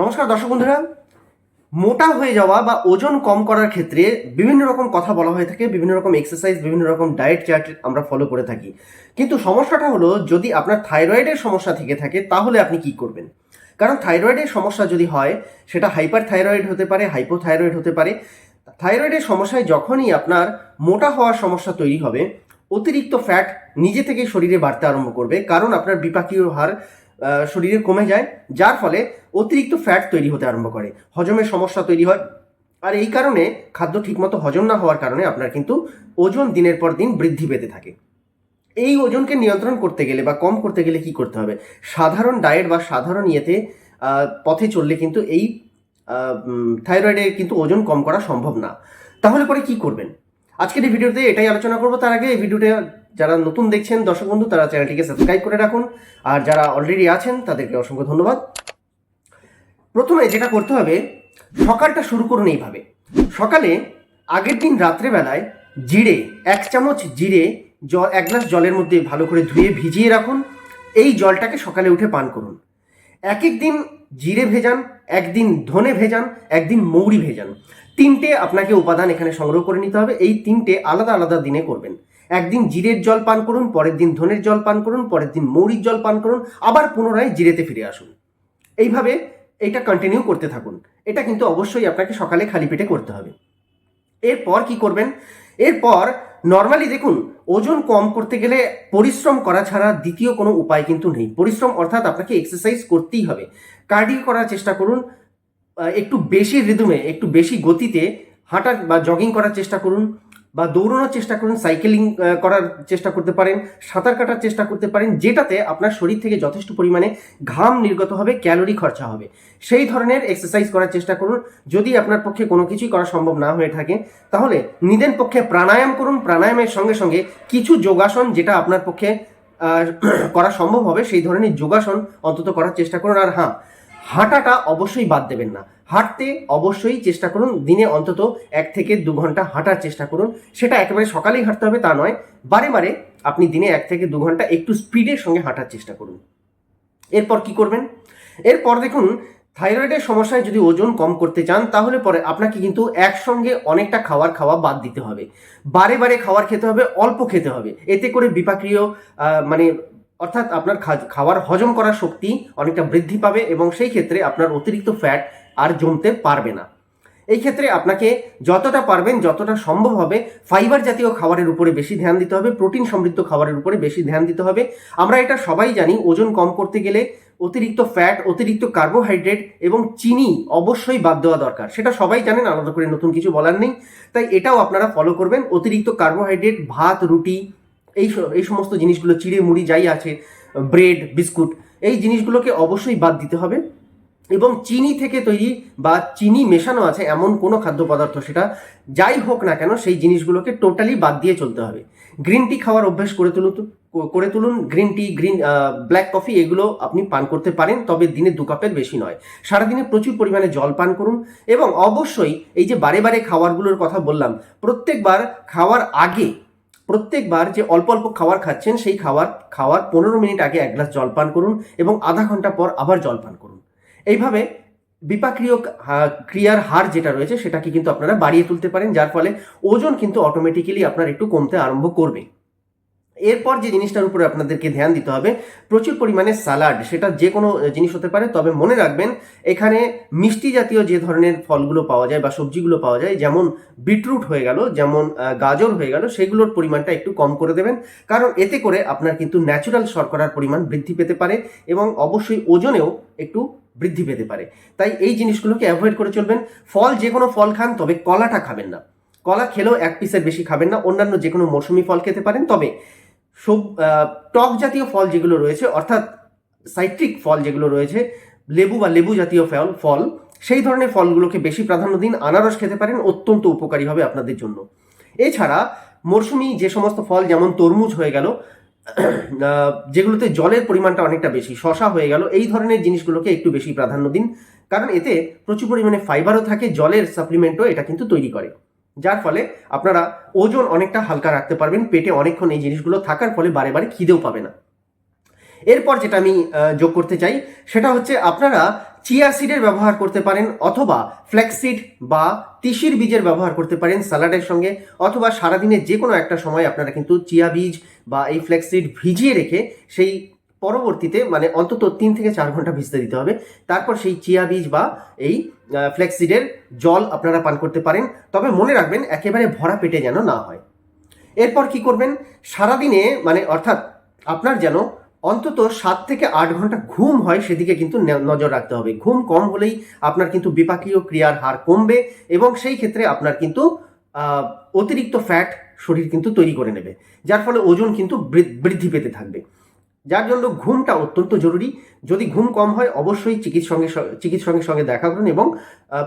নমস্কার, দর্শক বন্ধুরা। মোটা হয়ে যাওয়া বা ওজন কম করার ক্ষেত্রে বিভিন্ন রকম কথা বলা হয়ে থাকে, বিভিন্ন রকম এক্সারসাইজ বিভিন্ন রকম ডায়েট চার্ট আমরা ফলো করে থাকি। কিন্তু সমস্যাটা হলো, যদি আপনার থাইরয়েডের সমস্যা থেকে থাকে, তাহলে আপনি কি করবেন? কারণ থাইরয়েডের সমস্যা যদি হয়, সেটা হাইপার থাইরয়েড হতে পারে হাইপোথাইরয়েড হতে পারে। থাইরয়েডের সমস্যায় যখনই আপনার মোটা হওয়ার সমস্যা তৈরি হবে, অতিরিক্ত ফ্যাট নিজে থেকে শরীরে বাড়তে আরম্ভ করবে, কারণ আপনার বিপাকীয় হার শরীরে কমে যায়, যার ফলে অতিরিক্ত ফ্যাট তৈরি হতে আরম্ভ করে হজমের সমস্যা তৈরি হয়। আর এই কারণে খাদ্য ঠিকমতো হজম না হওয়ার কারণে আপনার কিন্তু ওজন দিনের পর দিন বৃদ্ধি পেতে থাকে। এই ওজনকে নিয়ন্ত্রণ করতে গেলে বা কম করতে গেলে কি করতে হবে? সাধারণ ডায়েট বা সাধারণ ইয়েতে পথে চললে কিন্তু এই থাইরয়েডে কিন্তু ওজন কম করা সম্ভব না। তাহলে পরে কি করবেন? আজকের এই ভিডিওতে এটাই আলোচনা করব। তার আগে এই ভিডিওটা যারা নতুন দেখছেন, দর্শক বন্ধু, তারা চ্যানেলটিকে সাবস্ক্রাইব করে রাখুন। আর যারা অলরেডি আছেন, তাদেরকে অসংখ্য ধন্যবাদ। প্রথমে যেটা করতে হবে, সকালটা শুরু করুন এইভাবে। সকালে আগের দিন রাত্রেবেলায় জিরে, এক চামচ জিরে জল, এক গ্লাস জলের মধ্যে ভালো করে ধুয়ে ভিজিয়ে রাখুন। এই জলটাকে সকালে উঠে পান করুন। এক এক দিন জিরে ভেজান, একদিন ধনে ভেজান, একদিন মৌরি ভেজান। তিনটে আপনাকে উপাদান এখানে সংগ্রহ করে নিতে হবে। এই তিনটে আলাদা আলাদা দিনে করবেন। একদিন জিরের জল পান করুন, পরের দিন ধনের জল পান করুন, পরের দিন মৌরির জল পান করুন, আবার পুনরায় জিরেতে ফিরে আসুন। এইভাবে এটা কন্টিনিউ করতে থাকুন। এটা কিন্তু অবশ্যই আপনাকে সকালে খালি পেটে করতে হবে। এরপর কি করবেন? এরপর নর্মালি দেখুন, ওজন কম করতে গেলে পরিশ্রম করা ছাড়া দ্বিতীয় কোনো উপায় কিন্তু নেই। পরিশ্রম অর্থাৎ আপনাকে এক্সারসাইজ করতেই হবে। কার্ডিও করার চেষ্টা করুন একটু বেশি রিদমে একটু বেশি গতিতে হাঁটা বা জগিং করার চেষ্টা করুন বা দৌড়ানোর চেষ্টা করুন সাইকেলিং করার চেষ্টা করতে পারেন, সাঁতার কাটার চেষ্টা করতে পারেন, যেটাতে আপনার শরীর থেকে যথেষ্ট পরিমাণে ঘাম নির্গত হবে, ক্যালোরি খরচা হবে। সেই ধরনের এক্সারসাইজ করার চেষ্টা করুন। যদি আপনার পক্ষে কোনো কিছুই করা সম্ভব না হয়ে থাকে, তাহলে নিদেন পক্ষে প্রাণায়াম করুন। প্রাণায়ামের সঙ্গে সঙ্গে কিছু যোগাসন যেটা আপনার পক্ষে করা সম্ভব হবে, সেই ধরনের যোগাসন অন্তত করার চেষ্টা করুন। আর হ্যাঁ হাঁটাটা অবশ্যই বাদ দেবেন না। হাঁটতে অবশ্যই চেষ্টা করুন। দিনে অন্তত এক থেকে দু ঘণ্টা হাঁটার চেষ্টা করুন। সেটা একেবারে সকালেই হাঁটতে হবে, তা নয়। বারে বারে আপনি দিনে এক থেকে দু ঘণ্টা একটু স্পিডের সঙ্গে হাঁটার চেষ্টা করুন। এরপর কি করবেন? এরপর দেখুন, থাইরয়েডের সমস্যায় যদি ওজন কম করতে চান, তাহলে পরে আপনাকে কিন্তু একসঙ্গে অনেকটা খাবার খাওয়া বাদ দিতে হবে। বারে বারে খাবার খেতে হবে, অল্প খেতে হবে। এতে করে বিপাকীয় মানে অর্থাৎ আপনার খাবার হজম করার শক্তি অনেকটা বৃদ্ধি পাবে এবং সেই ক্ষেত্রে আপনার অতিরিক্ত ফ্যাট আর জমতে পারবে না। এই ক্ষেত্রে আপনাকে যতটা পারবেন, যতটা সম্ভব হবে ফাইবার জাতীয় খাবারের উপরে বেশি ধ্যান দিতে হবে প্রোটিন সমৃদ্ধ খাবারের উপরে বেশি ধ্যান দিতে হবে। আমরা এটা সবাই জানি, ওজন কম করতে গেলে অতিরিক্ত ফ্যাট অতিরিক্ত কার্বোহাইড্রেট এবং চিনি অবশ্যই বাদ দেওয়া দরকার। সেটা সবাই জানেন, আলাদা করে নতুন কিছু বলার নেই। তাই এটাও আপনারা ফলো করবেন। অতিরিক্ত কার্বোহাইড্রেট ভাত, রুটি এই এই সমস্ত জিনিসগুলো, চিড়ে মুড়ি যাই আছে ব্রেড বিস্কুট এই জিনিসগুলোকে অবশ্যই বাদ দিতে হবে। এবং চিনি থেকে তৈরি বা চিনি মেশানো আছে এমন কোনো খাদ্য পদার্থ সেটা যাই হোক না কেন সেই জিনিসগুলোকে টোটালি বাদ দিয়ে চলতে হবে। গ্রিন টি খাওয়ার অভ্যেস করে তুলুন করে তুলুন। Green tea green black coffee এগুলো আপনি পান করতে পারেন, তবে দিনে দু কাপের বেশি নয়। সারাদিনে প্রচুর পরিমাণে জল পান করুন এবং অবশ্যই এই যে বারে বারে খাবারগুলোর কথা বললাম, প্রত্যেকবার খাওয়ার আগে প্রত্যেকবার যে অল্প অল্প খাবার খাচ্ছেন, সেই খাবার খাওয়ার পনেরো মিনিট আগে এক গ্লাস জল পান করুন এবং আধা ঘণ্টা পর আবার জল পান করুন। এইভাবে বিপাক্রিয় ক্রিয়ার হার যেটা রয়েছে, সেটাকে কিন্তু আপনারা বাড়িয়ে তুলতে পারেন, যার ফলে ওজন কিন্তু অটোমেটিক্যালি আপনার একটু কমতে আরম্ভ করবে। এরপর যে জিনিসটার উপরে আপনাদেরকে ধ্যান দিতে হবে, প্রচুর পরিমাণে সালাড, সেটা যে কোনো জিনিস হতে পারে, তবে মনে রাখবেন, এখানে মিষ্টি জাতীয় যে ধরনের ফলগুলো পাওয়া যায় বা সবজিগুলো পাওয়া যায়, যেমন বিটরুট হয়ে গেল, যেমন গাজর হয়ে গেল, সেগুলোর পরিমাণটা একটু কম করে দেবেন, কারণ এতে করে আপনার কিন্তু ন্যাচারাল শর্করার পরিমাণ বৃদ্ধি পেতে পারে এবং অবশ্যই ওজনেও একটু বৃদ্ধি পেতে পারে। তাই এই জিনিসগুলোকে অ্যাভয়েড করে চলবেন, ফল যে কোনো ফল খান, তবে কলাটা খাবেন না। কলা খেলেও এক পিসের বেশি খাবেন না, অন্যান্য যে কোনো মৌসুমি ফল খেতে পারেন, তবে সব টক জাতীয় ফল যেগুলো রয়েছে, অর্থাৎ সাইট্রিক ফল যেগুলো রয়েছে, লেবু বা লেবু জাতীয় ফল ফল, সেই ধরনের ফলগুলোকে বেশি প্রাধান্য দিন। আনারস খেতে পারেন, অত্যন্ত উপকারী হবে আপনাদের জন্য। এছাড়া মরশুমি যে সমস্ত ফল, যেমন তরমুজ হয়ে গেল যেগুলোতে জলের পরিমাণটা অনেকটা বেশি শশা হয়ে গেল, এই ধরনের জিনিসগুলোকে একটু বেশি প্রাধান্য দিন। কারণ এতে প্রচুর পরিমাণে ফাইবারও থাকে, জলের সাপ্লিমেন্টও এটা কিন্তু তৈরি করে। যার ফলে আপনারা ওজন অনেকটা হালকা রাখতে পারবেন, পেটে অনেকক্ষণ এই জিনিসগুলো থাকার ফলে বারে বারে খিদেও পাবে না। এরপর যেটা আমি যোগ করতে চাই, সেটা হচ্ছে আপনারা চিয়া সিডের ব্যবহার করতে পারেন অথবা ফ্ল্যাক্সিড বা তিসির বীজের ব্যবহার করতে পারেন স্যালাডের সঙ্গে, অথবা সারাদিনে যে কোনো একটা সময় আপনারা কিন্তু চিয়া বীজ বা এই ফ্ল্যাক্সিড ভিজিয়ে রেখে সেই পরবর্তীতে মানে অন্তত তিন থেকে চার ঘণ্টা ভিজতে দিতে হবে। তারপর সেই চিয়া বীজ বা এই ফ্লেক্সিডের জল আপনারা পান করতে পারেন। তবে মনে রাখবেন একেবারে ভরা পেটে যেন না হয়। এরপর কি করবেন? সারাদিনে মানে অর্থাৎ আপনার যেন অন্তত সাত থেকে আট ঘণ্টা ঘুম হয় সেদিকে কিন্তু নজর রাখতে হবে। ঘুম কম হলেই আপনার কিন্তু বিপাকীয় ক্রিয়ার হার কমবে এবং সেই ক্ষেত্রে আপনার কিন্তু অতিরিক্ত ফ্যাট শরীর কিন্তু তৈরি করে নেবে। যার ফলে ওজন কিন্তু বৃদ্ধি পেতে থাকবে। যার জন্য ঘুমটা অত্যন্ত জরুরি। যদি ঘুম কম হয়, অবশ্যই চিকিৎসকের সঙ্গে চিকিৎসকের সঙ্গে দেখা করুন এবং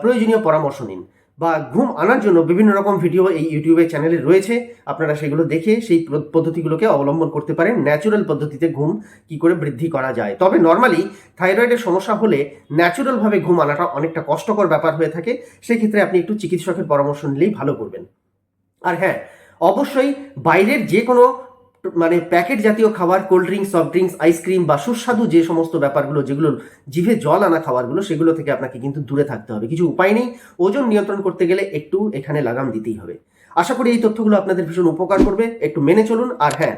প্রয়োজনীয় পরামর্শ নিন বা ঘুম আনার জন্য বিভিন্ন রকম ভিডিও এই ইউটিউবে চ্যানেলে রয়েছে। আপনারা সেগুলো দেখে সেই পদ্ধতিগুলোকে অবলম্বন করতে পারেন। ন্যাচুরাল পদ্ধতিতে ঘুম কি করে বৃদ্ধি করা যায়। তবে নর্মালি থাইরয়েডের সমস্যা হলে ন্যাচুরালভাবে ঘুম আনাটা অনেকটা কষ্টকর ব্যাপার হয়ে থাকে। সেক্ষেত্রে আপনি একটু চিকিৎসকের পরামর্শ নিলেই ভালো করবেন। আর হ্যাঁ অবশ্যই বাইরের যে কোনো মানে প্যাকেট জাতীয় খাবার, cold drinks, soft drinks ice cream বা সুস্বাদু যে সমস্ত ব্যাপারগুলো, যেগুলো জিভে জল আনা খাবারগুলো, সেগুলো থেকে আপনাকে কিন্তু দূরে থাকতে হবে। কিছু উপায় নেই, ওজন নিয়ন্ত্রণ করতে গেলে একটু এখানে লাগাম দিতেই হবে। আশা করি এই তথ্যগুলো আপনাদের ভীষণ উপকার করবে। একটু মেনে চলুন, আর হ্যাঁ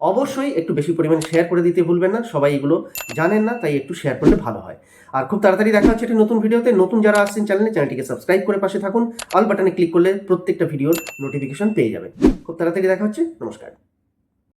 অবশ্যই একটু বেশি পরিমাণে শেয়ার করে দিতে ভুলবেন না, সবাই এগুলো জানেন না, তাই একটু শেয়ার করলে ভালো হয়। আর খুব তাড়াতাড়ি দেখা হচ্ছে একটি নতুন ভিডিওতে, নতুন যারা আসছেন চ্যানেলে চ্যানেলটিকে সাবস্ক্রাইব করে পাশে থাকুন। অল বাটনে ক্লিক করলে প্রত্যেকটা ভিডিওর নোটিফিকেশন পেয়ে যাবেন। খুব তাড়াতাড়ি দেখা হচ্ছে, নমস্কার।